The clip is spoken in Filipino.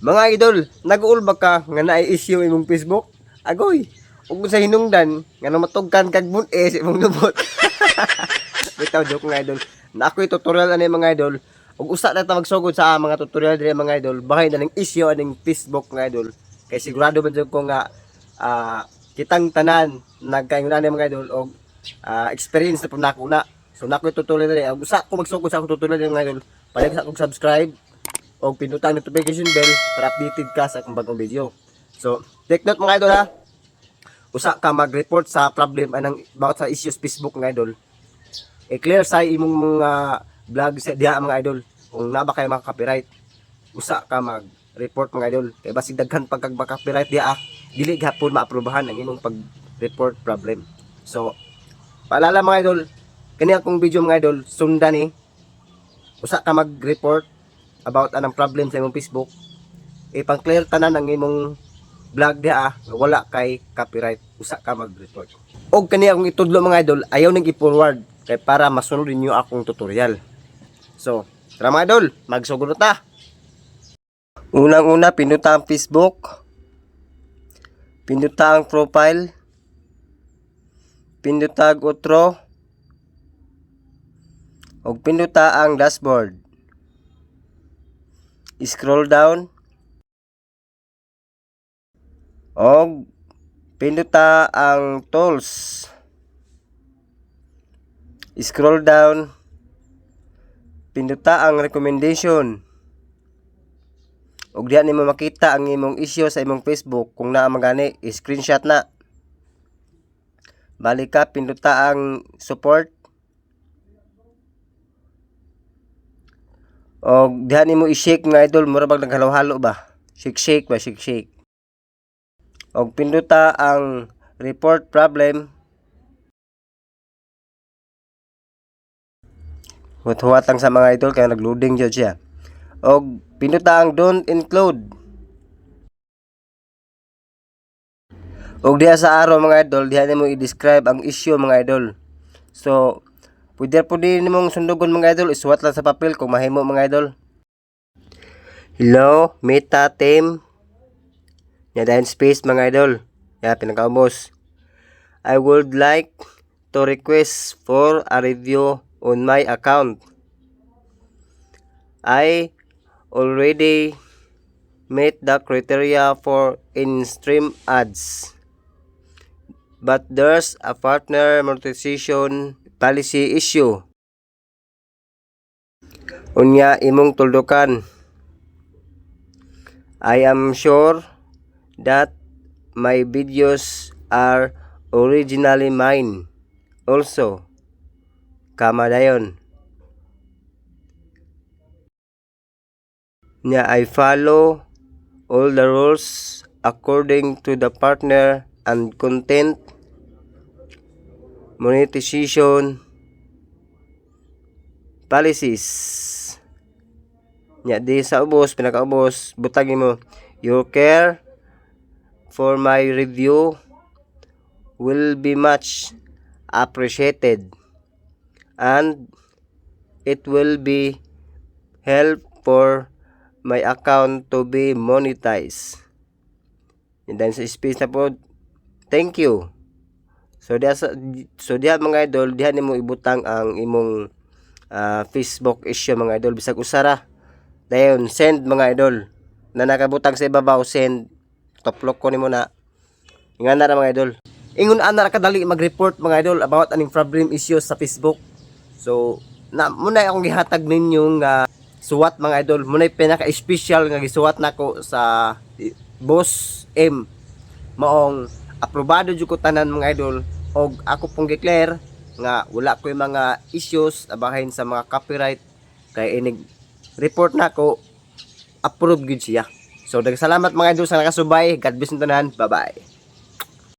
Mga idol, nag-uulbak ka nga na-issue imong Facebook? Agoy, ug sa hinungdan nga namatugkan kag bunes imong lubot. Bitaw joke mga idol. Na ako tutorial ani mga idol. Ug usa na ta magsugod sa mga tutorial diri mga idol. Bahay na ning issue aning Facebook mga idol. Kay sigurado man jud ko nga ah, kitang tanan nagkaingon ani mga idol og ah, experience na pud nako na. So nako tutorial diri. Ug usa ko magsugod sa akong tutorial diri mga idol. Palig sa akong subscribe o pindutan notification bell para updated ka sa akong bagong video. So, take note mga idol ha. Usa ka mag-report sa problem anang about sa issues Facebook mga idol. I-clear sa imong mga vlog sa diha mga idol. Kung naba kay mga copyright, usa ka mag-report mga idol. Kay basig daghan pag kag copyright diha, dili gihapon maaprubahan ang imong pag-report problem. So, paalala mga idol, kani akong video mga idol, sundan ni usa ka mag-report about anang problem sa imong Facebook, ipang clear tanan ang imong vlog diha nga wala kay copyright usa ka mag-report. Og kani akong itudlo mga idol, ayaw ning i-forward kay para masunod ninyo akong tutorial. So, tara mga idol, magsugod ta. Unang-una pinduta ang Facebook. Pinduta ang profile. Pinduta ang outro. Og pinduta ang dashboard scroll down. Og pinduta ang tools. Scroll down. Pinduta ang recommendation. Og diha nimo makita ang imong issue sa imong Facebook. Kung naa magani screenshot na. Balik ka pinduta ang support Og diha nimo i-shake nga idol, mura bag naghalo-halo ba? Shake shake ba, shake shake. Og pinduta ang report problem. Huwat-huwat lang sa mga idol kaya nagloading jud siya. Og pinduta ang don't include. Og diha sa araw mga idol, diha nimo i-describe ang issue mga idol. So, Pwede po din nimong sundugon mga idol, isuwat lang sa papel kung mahimo mga idol. Hello, Meta team. Nya dahil space mga idol. Ya, pinakaubos. I would like to request for a review on my account. I already met the criteria for in-stream ads. But there's a partner monetization policy issue. Unya imong tuldukan. I am sure that my videos are originally mine. Also, kama dayon. Nya I follow all the rules according to the partner and content monetization policies. Nya di sa ubos pinakaubos butang mo your care for my review will be much appreciated and it will be help for my account to be monetized. And then sa space na po thank you So diha sa so diha mga idol, diha nimo ibutang ang imong ah, Facebook issue mga idol bisag usara. Dayon send mga idol. Na nakabutang sa ibabaw send toplok ko nimo na. Ingan na ra mga idol. Ingon ana ra kadali mag-report mga idol about aning problem issues sa Facebook. So na muna akong gihatag ninyo nga suwat mga idol. Muna pinaka-special nga gisuwat nako sa eh, Boss M maong aprobado jud ko tanan mga idol og ako pong declare nga wala ko yung mga issues abahin sa mga copyright. Kay inig report na ko approve gud siya. So salamat mga idol sa nakasubay. God bless tanan bye bye